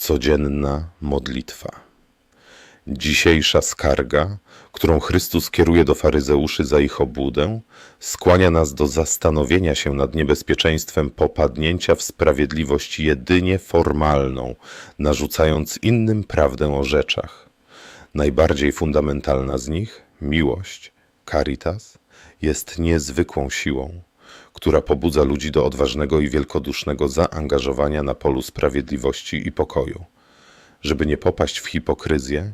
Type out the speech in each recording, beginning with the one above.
Codzienna modlitwa. Dzisiejsza skarga, którą Chrystus kieruje do faryzeuszy za ich obłudę, skłania nas do zastanowienia się nad niebezpieczeństwem popadnięcia w sprawiedliwość jedynie formalną, narzucając innym prawdę o rzeczach. Najbardziej fundamentalna z nich, miłość, caritas, jest niezwykłą siłą, która pobudza ludzi do odważnego i wielkodusznego zaangażowania na polu sprawiedliwości i pokoju. Żeby nie popaść w hipokryzję,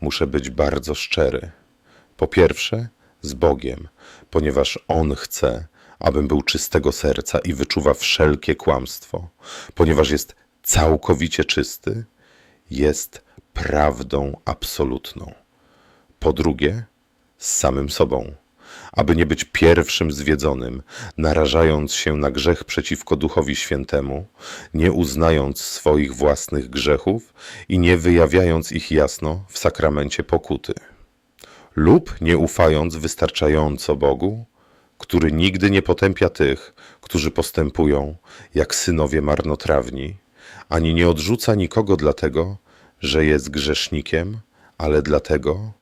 muszę być bardzo szczery. Po pierwsze, z Bogiem, ponieważ On chce, abym był czystego serca i wyczuwa wszelkie kłamstwo, ponieważ jest całkowicie czysty, jest prawdą absolutną. Po drugie, z samym sobą, aby nie być pierwszym zwiedzonym, narażając się na grzech przeciwko Duchowi Świętemu, nie uznając swoich własnych grzechów i nie wyjawiając ich jasno w sakramencie pokuty, lub nie ufając wystarczająco Bogu, który nigdy nie potępia tych, którzy postępują jak synowie marnotrawni, ani nie odrzuca nikogo dlatego, że jest grzesznikiem, ale dlatego,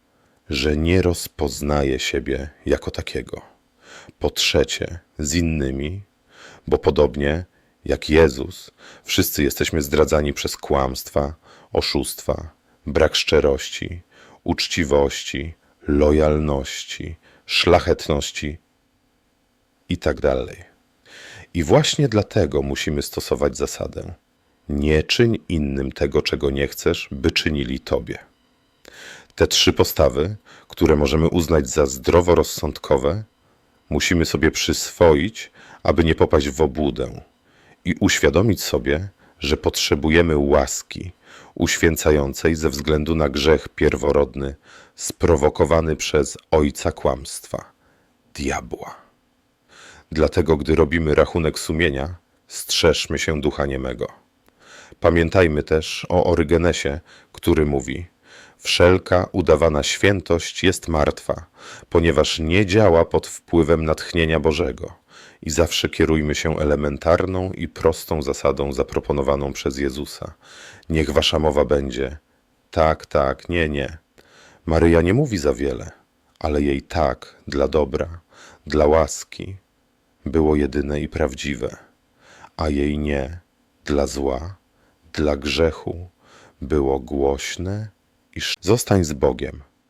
że nie rozpoznaje siebie jako takiego. Po trzecie, z innymi, bo podobnie jak Jezus, wszyscy jesteśmy zdradzani przez kłamstwa, oszustwa, brak szczerości, uczciwości, lojalności, szlachetności i tak. I właśnie dlatego musimy stosować zasadę: nie czyń innym tego, czego nie chcesz, by czynili tobie. Te trzy postawy, które możemy uznać za zdroworozsądkowe, musimy sobie przyswoić, aby nie popaść w obłudę i uświadomić sobie, że potrzebujemy łaski uświęcającej ze względu na grzech pierworodny sprowokowany przez ojca kłamstwa, diabła. Dlatego, gdy robimy rachunek sumienia, strzeżmy się ducha niemego. Pamiętajmy też o Orygenesie, który mówi: Wszelka udawana świętość jest martwa, ponieważ nie działa pod wpływem natchnienia Bożego. I zawsze kierujmy się elementarną i prostą zasadą zaproponowaną przez Jezusa. Niech wasza mowa będzie tak, tak, nie, nie. Maryja nie mówi za wiele, ale jej tak dla dobra, dla łaski było jedyne i prawdziwe, a jej nie dla zła, dla grzechu było głośne i sz... Zostań z Bogiem,